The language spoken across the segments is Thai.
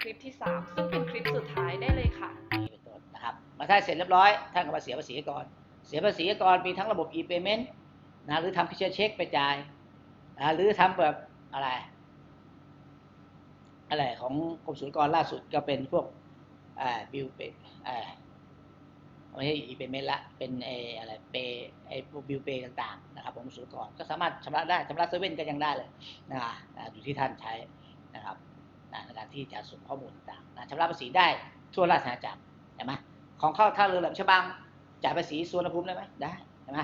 คลิปที่ 3 ซึ่งเป็นคลิปสุดท้ายได้เลยค่ะนี้เป็นต้นนะครับมาถ้าเสร็จเรียบร้อย ท่านก็มาเสียภาษีก่อน เสียภาษีก่อนมีทั้งระบบ e-payment นะหรือทำคิชเช็คไปจ่ายนะหรือทำแบบอะไรอะไรของกรมศุลกากรล่าสุดก็เป็นพวกอ่าบิลเปอ่าไม่ใช่ e-payment ละเป็นไออะไรเปไอพวกบิลเปต่างๆนะครับของกรมศุลกากรก็สามารถชำระได้ชำระเซเว่นก็ยังได้เลยนะนะอยู่ที่ท่านใช้นะครับ ในการที่จะส่งข้อมูลต่างนะชำระภาษีได้ทั่วราชอาณาจักรเห็นไหมของเข้าท่าเรือแหลมฉบังจ่ายภาษีสวนภูมิได้ไหมได้เห็นไหม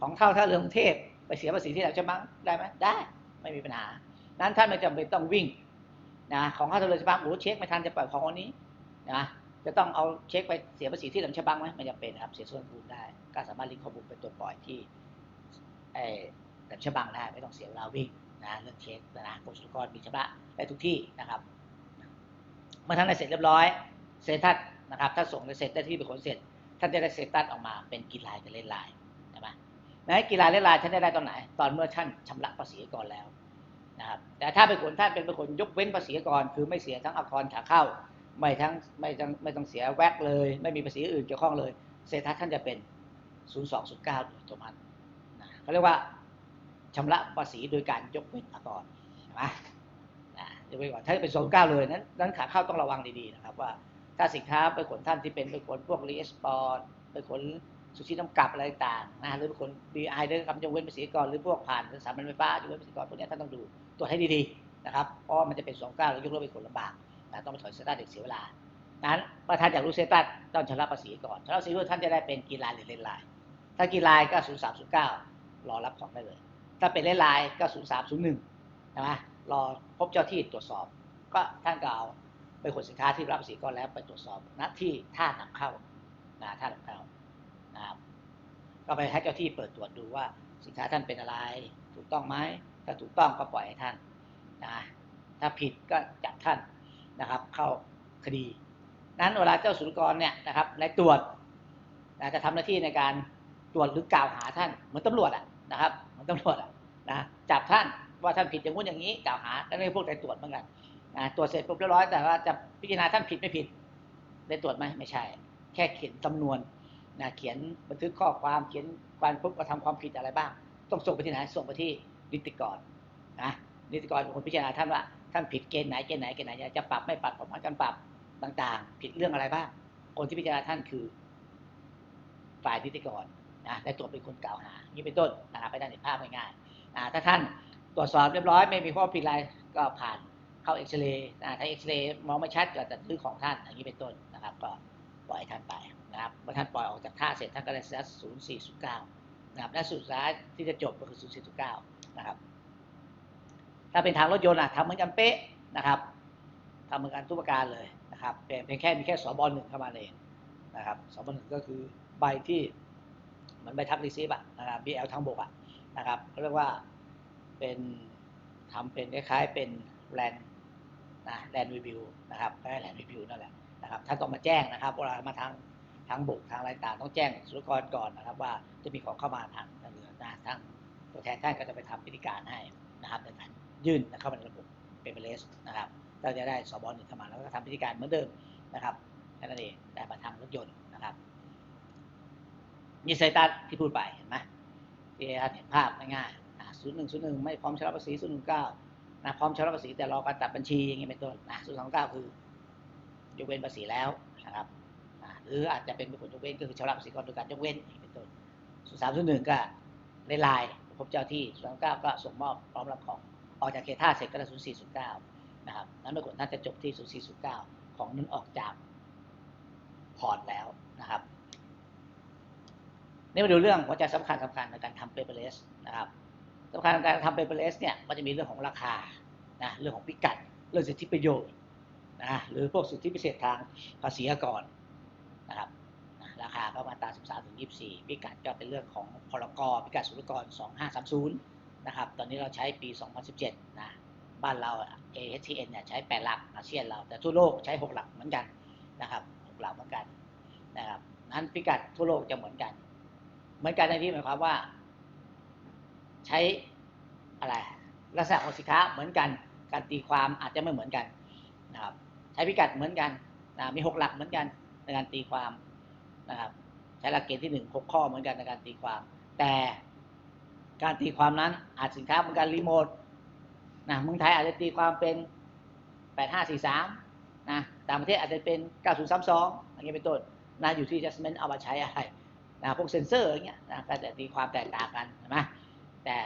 ของเข้าท่าเรือกรุงเทพไปเสียภาษีที่แหลมฉบังได้ไหมได้ไม่มีปัญหา นั้นท่านไม่จำเป็นต้องวิ่งนะของเข้าท่าเรือฉบังโอ้เช็คไม่ทันจะปล่อยของวันนี้นะจะต้องเอาเช็คไปเสียภาษีที่แหลมฉบังไหมไม่จำเป็นครับเสียส่วนภูมิได้ ก็สามารถลิงก์ข้อมูลเป็นตัวปล่อยที่แหลมฉบังได้ไม่ต้องเสียเวลาวิ่ง นะเรื่องเช็คนะกรมศุลกรมีชำระได้ทุกที่นะครับเมื่อท่านได้เสร็จเรียบร้อยเซตัสนะครับถ้าส่งเสร็จได้ที่เป็นคนเสร็จ ท่านจะได้เซตัสออกมาเป็นกีฬาจะเล่นลายใช่ไหมในกีฬาเล่นลายท่านได้ได้ตอนไหน ตอนเมื่อท่านชำระภาษีก่อนแล้วนะครับแต่ถ้าเป็นคนท่านเป็นเป็นคนยกเว้นภาษีก่อนคือไม่เสียทั้งอากรขาเข้า ไม่ทั้งไม่ต้องไม่ต้องเสียแวกเลย ไม่มีภาษีอื่นเกี่ยวข้องเลยเซตัสท่านจะเป็น 0209โดยอัตโนมัตินะเขาเรียกว่า ชำระภาษีโดยการยกเว้นอากรใช่ไหมนะยกเว้นก่อนถ้าเป็น29เลยนั้นนั้นขาเข้าต้องระวังดีๆนะครับว่าถ้าสินค้าไปขนท่านที่เป็นไปขนพวกรีเอสปอร์ตไปขนสุชีน้ำกลับอะไรต่างนะหรือไปขนดีไอเดอร์คำยกเว้นภาษีก่อนหรือพวกผ่านสถาบันไฟฟ้ายกเว้นภาษีก่อนพวกนี้ท่านต้องดูตรวจให้ดีๆนะครับเพราะมันจะเป็นสองเก้าแล้วยกเลิกไปขนลำบากนะต้องไปถอยเซตัสเด็กเสียเวลานั้นประธานอยากรู้เซตัสต้องชำระภาษีก่อนชำระภาษีด้วยท่านจะได้เป็นกีฬาหรือเล่นลายถ้ากีฬาก็ศูนย์สามศูนย์เก้ารอรับของได้เลย ถ้าเป็นเล่นลายก็ศูนย์สามศูนย์หนึ่งใช่ไหมรอพบเจ้าที่ตรวจสอบ ก็ท่านก็เอาไปขนสินค้าที่รับภาษีก่อนแล้วไปตรวจสอบณที่ท่านำเข้านะท่านำเข้านะครับก็ไปให้เจ้าที่เปิดตรวจดูว่าสินค้าท่านเป็นอะไร ถูกต้องไหมถ้าถูกต้องก็ปล่อยให้ท่านนะถ้าผิดก็จับท่านนะครับ เข้าคดี นั้นเวลาเจ้าศุลกรเนี่ยนะครับในตรวจนะจะทำหน้าที่ในการตรวจหรือกล่าวหาท่านเหมือนตำรวจอะ นะครับเหมือนตำรวจนะจับท่านว่าท่านผิดอย่างงู้นอย่างนี้กล่าวหาแล้วในพวกในตรวจเหมือนกันนะตรวจเสร็จปุ๊บเรียบร้อยแต่ว่าจะพิจารณาท่านผิดไม่ผิดได้ตรวจไหมไม่ใช่ แค่เขียนจำนวนนะเขียนบันทึกข้อความเขียนการพบกระทำความผิดอะไรบ้าง ต้องส่งไปที่ไหนส่งไปที่นิติกรนะนิติกรเป็นคนพิจารณาท่านว่าท่านผิดเกณฑ์ไหนเกณฑ์ไหนเกณฑ์ไหนจะปรับไม่ปรับผมการปรับต่าง ๆ ผิดเรื่องอะไรบ้าง คนที่พิจารณาท่านคือ ฝ่ายนิติกร นะได้ตรวเป็นคนกล่าวหา นี่เป็นต้นนะครับไปได้เห็นภาพง่ายๆนะถ้าท่านตรวจสอบเรียบร้อยไม่มีข้อผิดอะไรก็ผ่านเข้าเอ็กซเรย์นะถ้าเอ็กซเรย์มองไม่ชัดก็จะซื้อของท่านอย่างนี้เป็นต้นนะครับ ก็ปล่อยท่านไปนะครับเมื่อท่านปล่อยออกจากท่าเสร็จท่านก็ได้เสียศูนย์สี่ศูนย์เก้านะครับและสุดท้ายที่จะจบก็คือศูนย์สี่ศูนย์เก้านะครับ ถ้าเป็นทางรถยนต์อะทำเหมือนกันเป๊ะนะครับทำเหมือนกันทุกประการเลยนะครับเปลี่ยนเพียงแค่มีแค่สบหนึ่งเข้ามาเองนะครับสบหนึ่งก็คือใบที่ มือนใบทับรีซีฟอะนะครับ BL ทางบกอะนะครับเขาเรียกว่าเป็นทำเป็นคล้ายๆเป็นแลนนะแลนด์รีวิวนะครับก็ให้แลนด์รีวิวนั่นแหละนะครับท่านต้องมาแจ้งนะครับเวลามาทางทางบกทางอะไรต่างต้องแจ้งสุลกรก่อนนะครับ ว่าจะมีของเข้ามาทางทางเรือนะทางตัวแทนท่านก็จะไปทำพิธีการให้นะครับในการยื่นเข้ามาในระบบเปเปอร์เลสนะครับเราจะได้สบหนึ่งเข้ามาแล้วก็ทำพิธีการเหมือนเดิมนะครับแค่นั้นเองแต่มาทางรถยนต์ มีไซตัสที่พูดไปเห็นไหมที่ท่านเห็นภาพง่ายๆศูนย์หนึ่งศูนย์หนึ่งไม่พร้อมชำระภาษีศูนย์หนึ่งเก้านะพร้อมชำระภาษีแต่รอการตัดบัญชีอย่างนี้ยเป็นต้นนะศูนย์สองเก้าคือยกเว้นภาษีแล้วนะครับหรืออาจจะเป็นผลยกเว้นก็คือชำระภาษีก่อนโดยการยกเว้นเป็นต้นศูนย์สามศูนย์หนึ่งก็ในไลน์พบเจ้าที่ศูนย์สองเก้าก็ส่งมอบพร้อมรับของออกจากเขตท่าเสร็จก็ได้ศูนย์สี่ศูนย์เก้านะครับนั้นเมื่อก่อนท่านจะจบที่ศูนย์สี่ศูนย์เก้าของนั้นออกจากพอร์ตแล้วนะครับ นี่มาดูเรื่องหัวใจสำคัญสำคัญในการทำเปเปอร์เลสนะครับสำคัญในการทำเปเปอร์เลสเนี่ยมันจะมีเรื่องของราคานะเรื่องของพิกัด เรื่องสิทธิประโยชน์นะหรือพวกสิทธิพิเศษทางภาษีอากรนะครับนะราคาก็มาตรา 13ถึง24 พิกัดก็เป็นเรื่องของพรกพิกัดศุลกร 2530 นะครับ ตอนนี้เราใช้ปี 2017 นะ บ้านเรา AHTN เนี่ยใช้ 8 หลักอาเซียนเรา แต่ทั่วโลกใช้ 6 หลักเหมือนกันนะครับ 6 หลักเหมือนกันนะครับ นั้นพิกัดทั่วโลกจะเหมือนกัน เหมือนกันในที่หมายความว่า ใช้อะไรลักษณะของสินค้าเหมือนกันการตีความอาจจะไม่เหมือนกันนะครับ ใช้พิกัดเหมือนกันนะมีหกหลักเหมือนกันในการตีความนะครับ ใช้หลักเกณฑ์ที่หนึ่งหกข้อเหมือนกันในการตีความ แต่การตีความนั้นอาจสินค้าเป็นการรีโมทนะเมืองไทยอาจจะตีความเป็นแปดห้าสี่สามนะต่างประเทศอาจจะเป็นเก้าศูนย์สามสองอย่างเงี้ยเป็นต้นนะอยู่ที่ adjustment เอามาใช้อะไร นะพวกเซนเซอร์อย่างเงี้ยนะก็จะตีความแตกต่างกันใช่ไหมแต่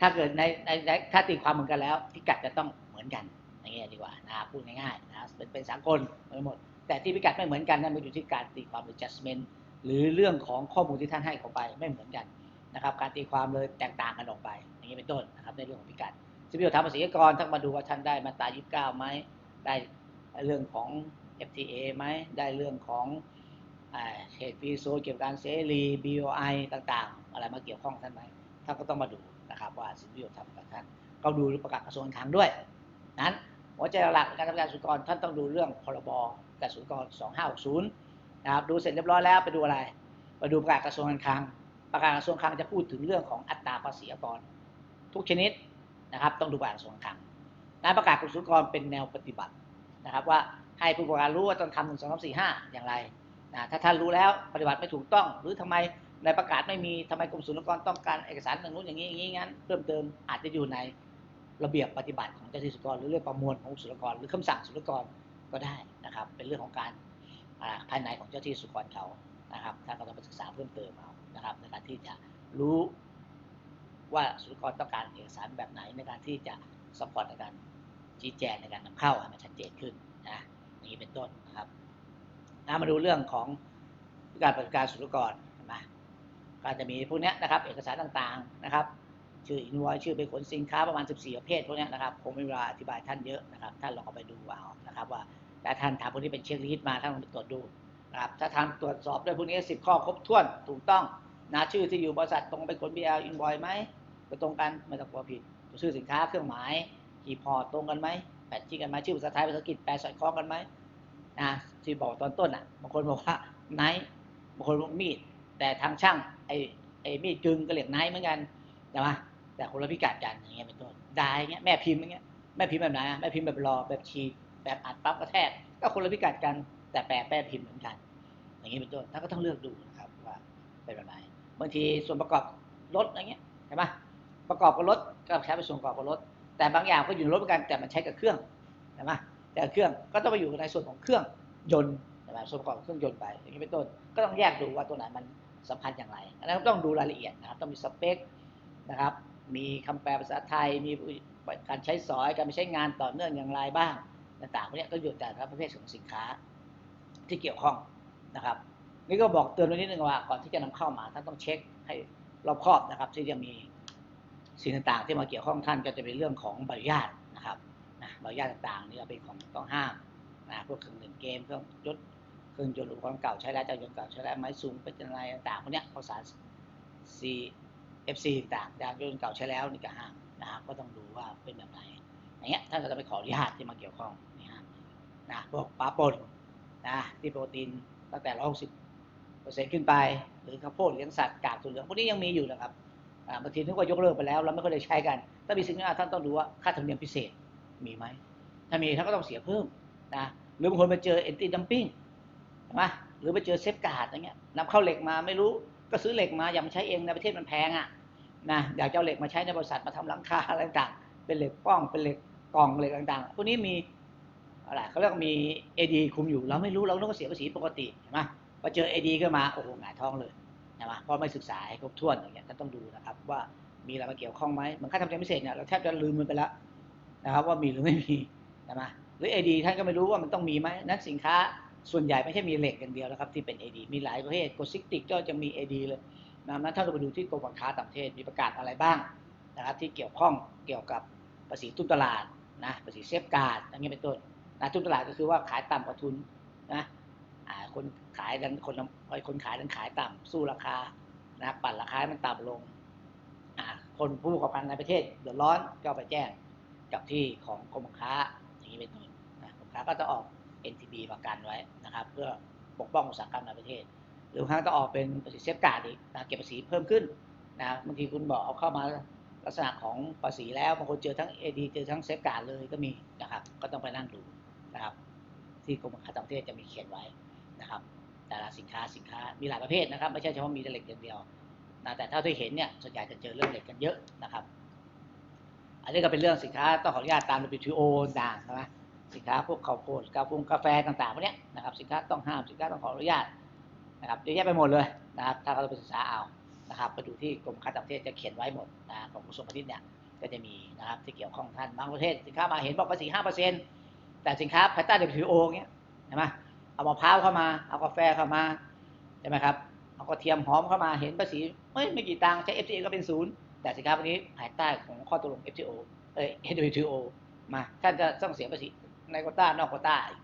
ถ้าเกิดในในถ้าตีความเหมือนกันแล้ว พิกัดจะต้องเหมือนกันอย่างเงี้ยดีกว่านะพูดง่ายๆนะเป็นเป็นสากลไปหมด แต่ที่พิกัดไม่เหมือนกันนั่นมันอยู่ที่การตีความหรือ adjustment หรือเรื่องของข้อมูลที่ท่านให้เข้าไปไม่เหมือนกันนะครับ การตีความเลยแตกต่างกันออกไป อย่างนี้เป็นต้นนะครับในเรื่องของพิกัดซึ่งประโยชน์ทางภาษีกรท่านมาดูว่าท่านได้มาตรา29ไหมได้เรื่องของ FTA ไหมได้เรื่องของ เหตุฟรีโซนเกี่ยวกับการเสรี BOI ต่างๆ อะไรมาเกี่ยวข้องท่านไหมท่านก็ต้องมาดูนะครับว่าสินประโยชน์ทำกับท่านก็ดูประกาศกระทรวงการคลังด้วย นั้นหัวใจหลักการทำงานสุกรท่านต้องดูเรื่องพรบการสุกร 2560นะครับดูเสร็จเรียบร้อยแล้วไปดูอะไรไปดูประกาศกระทรวงการคลัง ประกาศกระทรวงการคลังจะพูดถึงเรื่องของอัตราภาษีอากร ทุกชนิดนะครับต้องดูประกาศกระทรวงการคลังการประกาศกระทรวงการคลังเป็นแนวปฏิบัตินะครับว่าให้ผู้ประกอบการรู้ว่าต้องทำหนึ่งสองสามสี่ห้าอย่างไร นะถ้าท่านรู้แล้วปฏิบัติไม่ถูกต้อง หรือทำไมในประกาศไม่มีทำไมกรมศุลกากรต้องการเอกสารอย่างนู้นอย่างนี้อย่างนี้งั้นเพิ่มเติมอาจจะอยู่ในระเบียบปฏิบัติของเจ้าที่ศุลกากรหรือเรื่องประมวลของศุลกากรหรือคำสั่งศุลกากรก็ได้นะครับ เป็นเรื่องของการอ่าภายในของเจ้าที่สุลกรเขานะครับท่านก็ต้องไปศึกษาเพิ่มเติมเอานะครับ ในการที่จะรู้ว่าสุลกรต้องการเอกสารแบบไหนในการที่จะสปอร์ตในการชี้แจงในการนำเข้าให้มันชัดเจนขึ้นนะอย่างนี้เป็นต้นนะครับ นะมาดูเรื่องของการปฏิการสุกรนไหมก็จะมีพวกเนี้ยนะครับ เอกสารต่างๆนะครับ ชื่ออินวอยชื่อเป็นขนสินค้าประมาณ 14 ประเภทพวกเนี้ยนะครับคงไม่มีเวลาอธิบายท่านเยอะนะครับ ท่านลองเอาไปดูเอานะครับว่าถ้าท่านทำพวกนี้เป็นเช็คลิสต์มาท่านลองไปตรวจดูนะครับถ้าท่านตรวจสอบด้วยพวกนี้สิบข้อครบถ้วนถูกต้องนะชื่อที่อยู่บริษัทตรงไปขน BL อินบอยไหมไปตรงกันไม่ต้องกลัวผิดชื่อสินค้าเครื่องหมายคีย์พอตรงกันไหมแปดชื่อกันไหมชื่อภาษาไทยภาษาอังกฤษแปลสอดคล้องกันไหมนะ ที่บอกตอนต้นอะบางคนบอกว่าไนท์บางคนบอกมีด แต่ทางช่างไอ้ไอ้มีดกึงก็เรียกไนท์เหมือนกันใช่ไหมแต่คนละพิกัดกันอย่างเงี้ยเป็นต้นได้เงี้ยแม่พิมพ์อย่างเงี้ยแม่พิมพ์แบบไหนอะแม่พิมพ์แบบรอแบบชีแบบอัดปั๊บกระแทกก็คนละพิกัดกัน แต่แปลแปลพิมพ์เหมือนกัน อย่างนี้ยเป็นต้นท่านก็ต้องเลือกดูนะครับว่าเป็นแบบไหนบางทีส่วนประกอบรถอย่างเงี้ยใช่ไหมประกอบกับรถก็ใช้เป็นส่วนประกอบกับรถแต่บางอย่างก็อยู่ในรถเหมือนกันแต่มันใช้กับเครื่องใช่ไหมแต่เครื่องก็ต้องไปอยู่ในส่วนของเครื่อง ยนต์ใช่ไหมส่วนประกอบของเครื่องยนต์ไปอย่างนี้เป็นต้น ก็ต้องแยกดูว่าตัวไหนมันสำคัญอย่างไรอันนั้นต้องดูรายละเอียดนะครับต้องมีสเปคนะครับ มีคำแปลภาษาไทย มีการใช้สอยการใช้งานต่อเนื่องอย่างไรบ้างต่างๆพวกนี้ก็อยู่แต่ละประเภทของสินค้าที่เกี่ยวข้องนะครับ นี่ก็บอกเตือนไว้นิดนึงว่าก่อนที่จะนำเข้ามาท่านต้องเช็คให้รอบคอบนะครับ ที่จะมีสิ่งต่างๆ ที่มาเกี่ยวข้องท่านก็จะเป็นเรื่องของใบอนุญาตนะครับนะใบอนุญาตต่างๆนี่เป็นของต้องห้าม นะพวกเครื่องเล่นเกมเครื่องยศเครื่องยนต์อุปกรณ์เก่าใช้แล้วเจ้ายนต์เก่าใช้แล้วไม้สูงเป็นอะไรต่างๆพวกเนี้ยข้าวสาร C FC ต่างๆยานยนต์เก่าใช้แล้วนี่ก็ห้ามนะครับก็ต้องดูว่าเป็นแบบไหนอย่างเงี้ยท่านก็จะไปขออนุญาตที่มาเกี่ยวข้องนี่ฮะนะพวกปลาป่นนะที่โปรตีนตั้งแต่160เปอร์เซ็นต์ขึ้นไป หรือข้าวโพดเลี้ยงสัตว์กากถั่วเหลืองพวกนี้ยังมีอยู่นะครับบางทีนึกว่ายกเลิกไปแล้วเราไม่ค่อยได้ใช้กัน ถ้ามีสิ่งนี้ท่านต้องดูว่าค่าธรรมเนียมพิเศษมีไหมถ้ามีท่านก็ต้องเสียเพิ่ม นะหรือบางคนไปเจอเอนตี้ดัมปิ้งใช่ไหมหรือไปเจอเซฟการ์ดอย่างเงี้ยนำเข้าเหล็กมาไม่รู้ก็ซื้อเหล็กมาอย่ามาใช้เองในประเทศมันแพงอะนะอยากจะเอาเหล็กมาใช้ในบริษัทมาทำหลังคาอะไรต่างๆเป็นเหล็กป้องเป็นเหล็กกล่องเหล็กต่างๆพวกนี้มีอะไรเขาเรียกว่ามีคุมอยู่เราไม่รู้เราต้องเสียภาษีปกติเห็นไหมพอเจอ AD ขึ้นมาโอ้โหหงายท้องเลยใช่ไหมเพราะไม่ศึกษาให้ครบถ้วนอย่างเงี้ยท่านต้องดูนะครับว่ามีอะไรมาเกี่ยวข้องไหมเหมือนค่าทำเนียมพิเศษเนี่ยเราแทบจะลืมมันไปแล้วนะครับว่ามีหรือไม่มีใช่ไหม หรือ AD ท่านก็ไม่รู้ว่ามันต้องมีไหมนั้นสินค้าส่วนใหญ่ไม่ใช่มีเหล็กอย่างเดียวนะครับที่เป็น AD มีหลายประเภทโกซิติกก็จะมี AD เลยนะนั้นถ้าเราไปดูที่กรมการค้าต่างประเทศมีประกาศอะไรบ้างนะครับที่เกี่ยวข้องเกี่ยวกับภาษีทุนตลาดนะภาษีเซฟการ์ดอย่างนี้เป็นต้นนะทุนตลาดก็คือว่าขายต่ำกว่าทุนนะคนขายดันคนคนขายดันขายต่ำสู้ราคานะปั่นราคาให้มันต่ำลงคนผู้ประกอบการในประเทศเดือดร้อนก็ไปแจ้งกับที่ของกรมการค้า นี้เป็นต้นนะกรมการค้าก็จะออก NTB ประกันไว้นะครับ เพื่อปกป้องอุตสาหกรรมในประเทศ หรือบางครั้งต้องออกเป็นภาษีเซฟการ์ดอีกนะเก็บภาษีเพิ่มขึ้นนะบางทีคุณบอกเอาเข้ามาลักษณะของภาษีแล้วบางคนเจอทั้ง AD เจอทั้งเซฟการ์ดเลยก็มีนะครับ ก็ต้องไปนั่งดูนะครับ ที่กรมการาต่างประเทศจะมีเขียนไว้นะครับ แต่ละสินค้าสินค้ามีหลายประเภทนะครับ ไม่ใช่เฉพาะมีแต่เหล็กอย่างเดียวนะแต่เท่าที่เห็นเนี่ยส่วนใหญ่จะเจอเรื่องเหล็กกันเยอะนะครับ อันนี้ก็เป็นเรื่องสินค้าต้องขออนุญาตตาม WTO ต่างใช่ไหมสินค้าพวกข้าวโพดกาแฟกาแฟต่างๆพวกเนี้ยนะครับสินค้าต้องห้ามสินค้าต้องขออนุญาตนะครับเยอะแยะไปหมดเลยนะครับถ้าเราไปศึกษาเอานะครับไปดูที่กรมการค้าต่างประเทศจะเขียนไว้หมดนะของกระทรวงพาณิชย์เนี่ยก็จะมีนะครับที่เกี่ยวข้องท่านบางประเทศสินค้ามาเห็นบอกภาษีห้าเปอร์เซ็นต์แต่สินค้าภายใต้ WTO เงี้ยเห็นไหมเอามะพร้าวเข้ามาเอากาแฟเข้ามาใช่ไหมครับเอากระเทียมหอมเข้ามาเห็นภาษีไม่ไม่กี่ตังค์ใช้ FTA ก็เป็นศูนย์ แต่สินค้าพวกนี้ภายใต้ของข้อตกลง FTA เอ้ย WTO มาท่านจะต้องเสียภาษีในโคต้านอกโคต้าอีก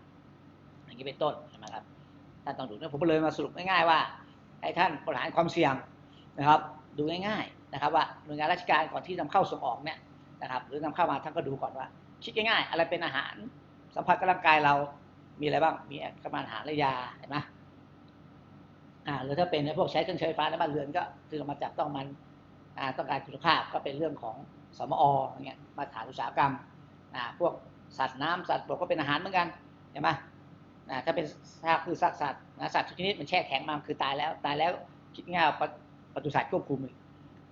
อย่างนี้เป็นต้นใช่ไหมครับท่านต้องดูนะผมก็เลยมาสรุปง่ายๆว่าให้ท่านบริหารความเสี่ยงนะครับ ดูง่ายๆนะครับ ว่าหน่วยงานราชการก่อนที่นำเข้าส่งออกเนี่ยนะครับหรือนำเข้ามาท่านก็ดูก่อนว่า คิดง่ายๆ อะไรเป็นอาหารสัมผัสกับร่างกายเรามีอะไรบ้างมีกระมาณอาหารและยาเห็นไหมอ่าหรือถ้าเป็นพวกใช้เครื่องใช้ไฟฟ้าในบ้านเรือนก็คือมาจับต้องมัน ต้องการคุณภาพก็เป็นเรื่องของสมออย่างเงี้ยมาตรฐานอุตสาหกรรมพวกสัตว์น้ำสัตว์บกก็เป็นอาหารเหมือนกันเห็นไหมถ้าเป็นซากพืชซากสัตว์นะสัตว์ทุกชนิดมันแช่แข็งมาคือตายแล้วตายแล้วคิดง่ายๆว่าปศุสัตว์ควบคุมอีก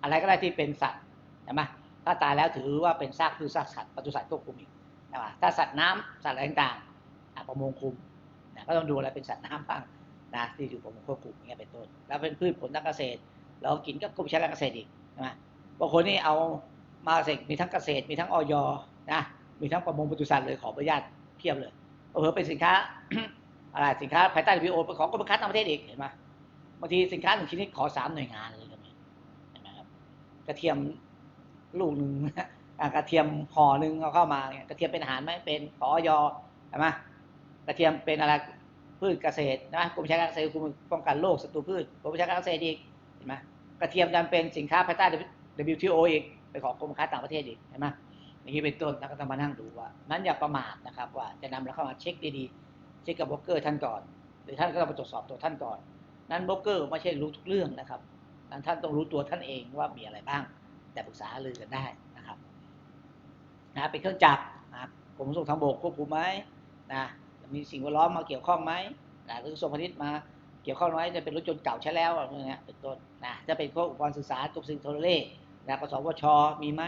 อะไรก็ได้ที่เป็นสัตว์เห็นไหมถ้าตายแล้วถือว่าเป็นซากพืชซากสัตว์ปศุสัตว์ควบคุมอีกนะถ้าสัตว์น้ำสัตว์อะไรต่างๆประมงคุมนะก็ต้องดูอะไรเป็นสัตว์น้ำบ้างนะที่อยู่ประมงควบคุมอย่างเงี้ยเป็นต้น แล้วเป็นพืชผลทางเกษตร เรากินก็กรมวิชาการเกษตรอีก ใช่ไหมบางคนนี่เอามาเสกมีทั้งเกษตร มีทั้งออยนะมีทั้งประมงปศุสัตว์เลยขออนุญาตเพียบเลยเออเป็นสินค้าอะไรสินค้าภายใต้ WTO เป็นของกรมการค้าต่างประเทศอีกเห็นไหมบางทีสินค้าหนึ่งชนิดขอสามหน่วยงานเลยก็มีเห็นไหมครับกระเทียมลูกหนึ่งกระเทียมห่อหนึ่งเอาเข้ามาเนี่ยกระเทียมเป็นอาหารไหมเป็นขอออยเห็นไหมกระเทียมเป็นอะไรพืชเกษตรนะกรมวิชาการเกษตรกรมป้องกันโรคศัตรูพืชกรมวิชาการเกษตรอีกเห็นไหม กระเทียมดันเป็นสินค้าภายใต้ WTO อีกเป็นของกรมค้าต่างประเทศอีกเห็นไหมอย่างนี้เป็นต้นแล้วก็ต้องมานั่งดูว่า นั้นอย่าประมาทนะครับว่าจะนำเราเข้ามาเช็คดีๆ เช็คกับโบรกเกอร์ท่านก่อน หรือท่านก็ต้องมาตรวจสอบตัวท่านก่อน นั้นโบรกเกอร์ไม่ใช่รู้ทุกเรื่องนะครับนั้นท่านต้องรู้ตัวท่านเองว่ามีอะไรบ้าง แต่ปรึกษาหารือกันได้นะครับนะเป็นเครื่องจักรนะครับกรมขนส่งทางบกควบคุมไหมนะมีสิ่งแวดล้อมมาเกี่ยวข้องไหมนะหรือกระทรวงพาณิชย์มา เกี่ยวข้องไหมจะเป็นรถยนต์เก่าใช้แล้วอะไรเงี้ยเป็นต้นนะจะเป็นพวกอุปกรณ์สื่อสารกรมสิ่งโทรเลขนะกสวชมีไหม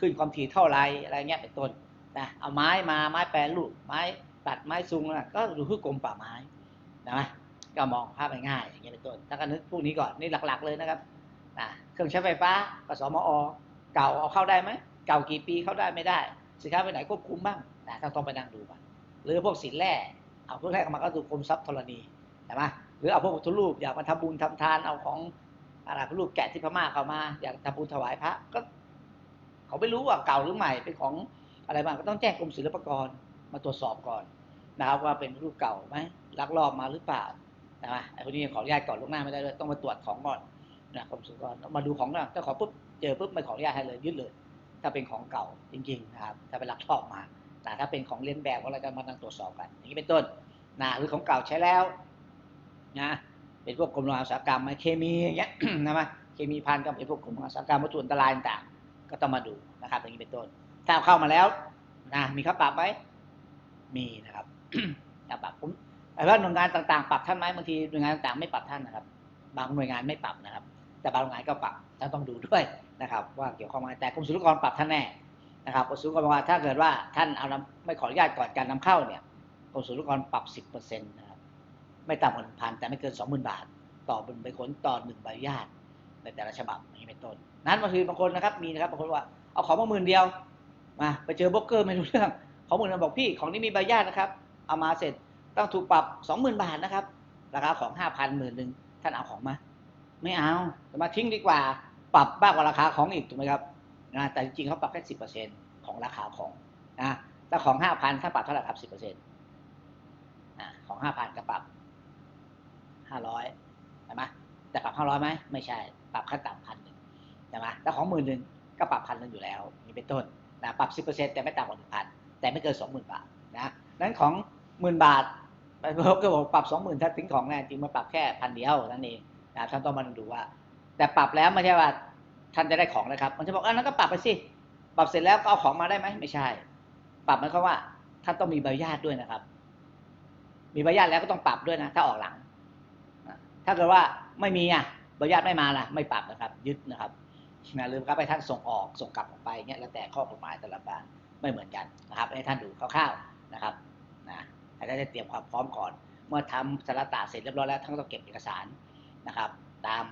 ขึ้นความถี่เท่าไรอะไรเงี้ยเป็นต้นนะเอาไม้มาไม้แปรรูปไม้ตัดไม้ซุงนะก็ดูที่กรมป่าไม้นะก็มองภาพง่ายๆอย่างเงี้ยเป็นต้นถ้าก็นึกพวกนี้ก่อนนี่หลักๆเลยนะครับอะเครื่องใช้ไฟฟ้ากสมอเก่าเอาเข้าได้ไหมเก่ากี่ปีเข้าได้ไม่ได้สินค้าไปไหนควบคุมบ้างนะต้องต้องไปนั่งดูกันหรือพวกสินแร่เอาพวกแรกมาก็ดูกรมทรัพย์ธรณีใช่ไหม หรือเอาพวกพุทธรูปอยากมาทำบุญทำทานเอาของอะไรพระรูปแกะที่พม่าเข้ามา อยากทำบุญถวายพระก็ เขาไม่รู้ว่าเก่าหรือใหม่เป็นของอะไรบ้างก็ต้องแจ้งกรมศิลปากรมาตรวจสอบก่อนนะครับว่าเป็นรูปเก่าไหมลักลอบมาหรือเปล่านะไอ้พวกนี้ขออนุญาตก่อนลงหน้าไม่ได้เลยต้องมาตรวจของก่อนนะกรมศุลกากรมาดูของนถ้าขอปุ๊บเจอปุ๊บไม่ขออนุญาตให้เลยยึดเลย ถ้าเป็นของเก่าจริง ๆ นะครับ ถ้าเป็นลักลอบมา แต่ถ้าเป็นของเลียนแบบอะไรก็มาตั้งตรวจสอบกัน อย่างนี้เป็นต้นนะหรือของเก่าใช้แล้ว นะเป็นพวกกรมโรงงานอุตสาหกรรมเคมีอย่างเงี้ยนะมั้ยเคมีพันกับไอ้พวกกรมโรงงานอุตสาหกรรมวัตถุอันตรายต่างๆก็ต้องมาดูนะครับอย่างนี้เป็นต้น ถ้าเอาเข้ามาแล้วนะมีค่าปรับไหมมีนะครับค่าปรับผมแต่ว่าหน่วยงานต่างๆ ปรับท่านไหมบางทีหน่วยงานต่างๆไม่ปรับท่านนะครับ บางหน่วยงานไม่ปรับนะครับ แต่บางหน่วยงานก็ปรับท่านต้องดูด้วยนะครับ ว่าเกี่ยวข้องไหมแต่กรมศุลกากรปรับท่านแน่นะครับกรมศุลกากรบอกว่าถ้าเกิดว่าท่านเอาไม่ขออนุญาตก่อนการนำเข้าเนี่ยกรมศุลกากรปรับ 10%นะครับ ไม่ต่ำกว่า1,000แต่ไม่เกิน20,000บาท ต่อเป็นใบขนต่อหนึ่งใบญาตในแต่ละฉบับอย่างนี้เป็นต้น นั้นบางทีบางคนนะครับมีนะครับบางคนว่าเอาของมาหมื่นเดียวมาไปเจอโบรกเกอร์ไม่รู้เรื่องของหมื่นมาบอกพี่ของนี้มีใบญาตนะครับ เอามาเสร็จต้องถูกปรับ20,000บาทนะครับราคาของ5,000หมื่นหนึ่งท่านเอาของมา ไม่เอาจะมาทิ้งดีกว่าปรับมากกว่าราคาของอีกถูกไหมครับนะแต่จริงๆเขาปรับแค่สิบเปอร์เซ็นต์ของราคาของนะถ้าของห้าพันถ้าปรับเท่าไหร่ครับสิบเปอร์เซ็นต์ของห้าพันก็ปรับ ห้าร้อยใช่ไหมแต่ปรับห้าร้อยไหมไม่ใช่ ปรับขั้นต่ำพันหนึ่งใช่ไหมถ้าของหมื่นหนึ่งก็ปรับพันหนึ่งอยู่แล้วนี่เป็นต้นนะปรับสิบเปอร์เซ็นต์แต่ไม่ต่ำกว่าหนึ่งพันแต่ไม่เกินสองหมื่นบาทนะนั้นของหมื่นบาทไปพบก็บอกปรับสองหมื่นถ้าทิ้งของแน่จริงมาปรับแค่พันเดียวนั่นเองนะท่านต้องมาดูว่า แต่ปรับแล้วไม่ใช่ว่าท่านจะได้ของนะครับ มันจะบอกอะนั้นก็ปรับไปสิปรับเสร็จแล้วก็เอาของมาได้ไหมไม่ใช่ ปรับหมายความว่าท่านต้องมีใบอนุญาตด้วยนะครับ มีใบอนุญาตแล้วก็ต้องปรับด้วยนะ ถ้าออกหลัง ถ้าเกิดว่าไม่มีอะใบอนุญาตไม่มาล่ะไม่ปรับนะครับ ยึดนะครับนะลืมครับให้ท่านส่งออกส่งกลับออกไปเงี้ยแล้วแต่ข้อกฎหมายแต่ละบ้านไม่เหมือนกันนะครับให้ท่านดูคร่าวๆนะครับนะให้ท่านได้เตรียมความพร้อมก่อน เมื่อทำสารตาเสร็จเรียบร้อยแล้วท่านต้องเก็บเอกสารนะครับ ตาม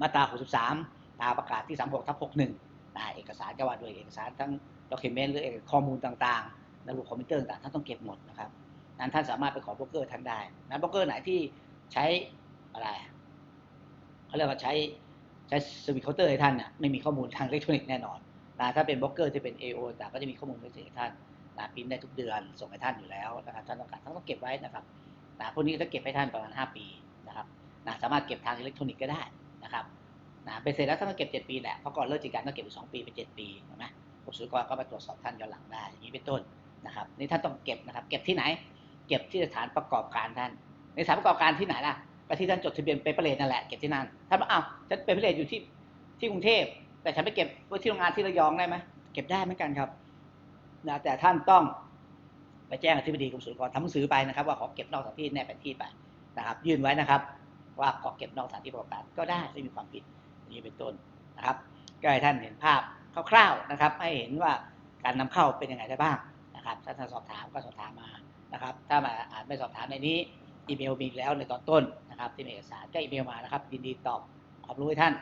มาตรา 63 ตามประกาศที่ 36ทับ61นะเอกสารก็ว่าด้วยเอกสารทั้งด็อกิเมนต์หรือข้อมูลต่างๆระบบคอมพิวเตอร์ต่างท่านต้องเก็บหมดนะครับนั้นท่านสามารถไปขอโบรกเกอร์ท่านได้นะโบรกเกอร์ไหนที่ใช้ อะไรเขาเรียกว่าใช้ใช้สวิตเคาน์เตอร์ให้ท่านนี่ยไม่มีข้อมูลทางอิเล็กทรอนิกส์แน่นอนนะถ้าเป็นโบรกเกอร์ที่เป็น AO ต่างก็จะมีข้อมูลอิเล็กทรอนิกส์ให้ท่านนะพิมพ์ได้ทุกเดือนส่งให้ท่านอยู่แล้วนะครับท่านต้องการท่านต้องเก็บไว้นะครับนะพวกนี้จะเก็บให้ท่านประมาณ 5 ปีนะครับนะสามารถเก็บทางอิเล็กทรอนิกส์ก็ได้นะครับนะเป็นเสร็จแล้วท่านก็เก็บ 7 ปีแหละเพราะก่อนเลิกกิจการต้องเก็บอีก2ปีเป็น 7 ปีเห็นไหมกรมศุลกากรก็ไปตรวจสอบท่านย้อนหลังได้อย่างนี้เป็นต้นนะครับนี่ท่านต้องเก็บนะครับ เก็บที่ไหน เก็บที่สถานประกอบการท่าน ในสถานประกอบการที่ไหนล่ะ ก็ที่ท่านจดทะเบียนเปเปอร์เลนั่นแหละเก็บที่นั่นท่านบอกอ้าวฉันเปเปอร์เลอยู่ที่ที่กรุงเทพ แต่ฉันไปเก็บไว้ที่โรงงานที่ระยองได้ไหมเก็บได้เหมือนกันครับนะแต่ท่านต้องไปแจ้งอธิบดีกรมศุลกากรทำหนังสือไปนะครับ ว่าขอเก็บนอกสถานที่แนบแผนที่ไปนะครับ ยื่นไว้นะครับ ว่าขอเก็บนอกสถานที่ประกอบการก็ได้ไม่มีความผิดนี้เป็นต้นนะครับก็ให้ท่านเห็นภาพคร่าวๆนะครับ ให้เห็นว่าการนำเข้าเป็นยังไงได้บ้างนะครับถ้าท่านสอบถามก็สอบถามมานะครับ ถ้ามาอาจไม่สอบถามในนี้ อีเมลมีแล้วในตอนต้นนะครับที่มีเอกสารก็อีเมลมานะครับยินดีตอบความรู้ให้ท่าน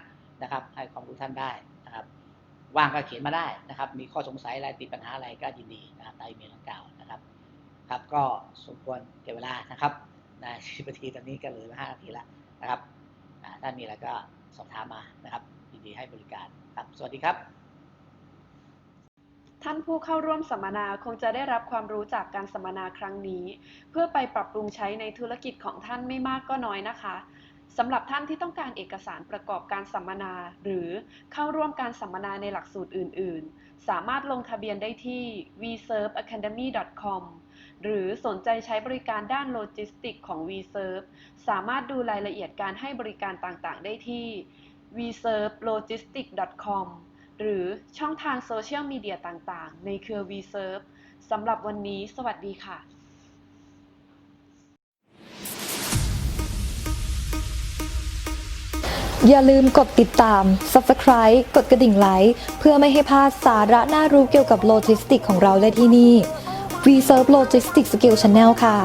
นะครับ ให้ความรู้ท่านได้นะครับ ว่างก็เขียนมาได้นะครับ มีข้อสงสัยอะไรติดปัญหาอะไรก็ยินดีนะครับตามอีเมลดังกล่าวนะครับ ครับก็สมควรเก็บเวลานะครับนะสิบนาทีตอนนี้ก็เหลือห้านาทีแล้วนะครับอ่าถ้ามีอะไรก็สอบถามมานะครับยินดีให้บริการครับ สวัสดีครับ ท่านผู้เข้าร่วมสัมมนาคงจะได้รับความรู้จากการสัมมนาครั้งนี้ เพื่อไปปรับปรุงใช้ในธุรกิจของท่านไม่มากก็น้อยนะคะสำหรับท่านที่ต้องการเอกสารประกอบการสัมมนา หรือเข้าร่วมการสัมมนาในหลักสูตรอื่น ๆ สามารถลงทะเบียนได้ที่ vserveacademy.com หรือสนใจใช้บริการด้านโลจิสติกของ vserve สามารถดูรายละเอียดการให้บริการต่าง ๆ ได้ที่ vservelogistics.com หรือช่องทางโซเชียลมีเดียต่างๆ ในเครือ vserve สำหรับวันนี้สวัสดีค่ะอย่าลืมกดติดตาม Subscribe กดกระดิ่งไลค์ เพื่อไม่ให้พลาดสาระน่ารู้เกี่ยวกับโลจิสติกของเราได้ที่นี่ V Serve Logistics Skill Channel ค่ะ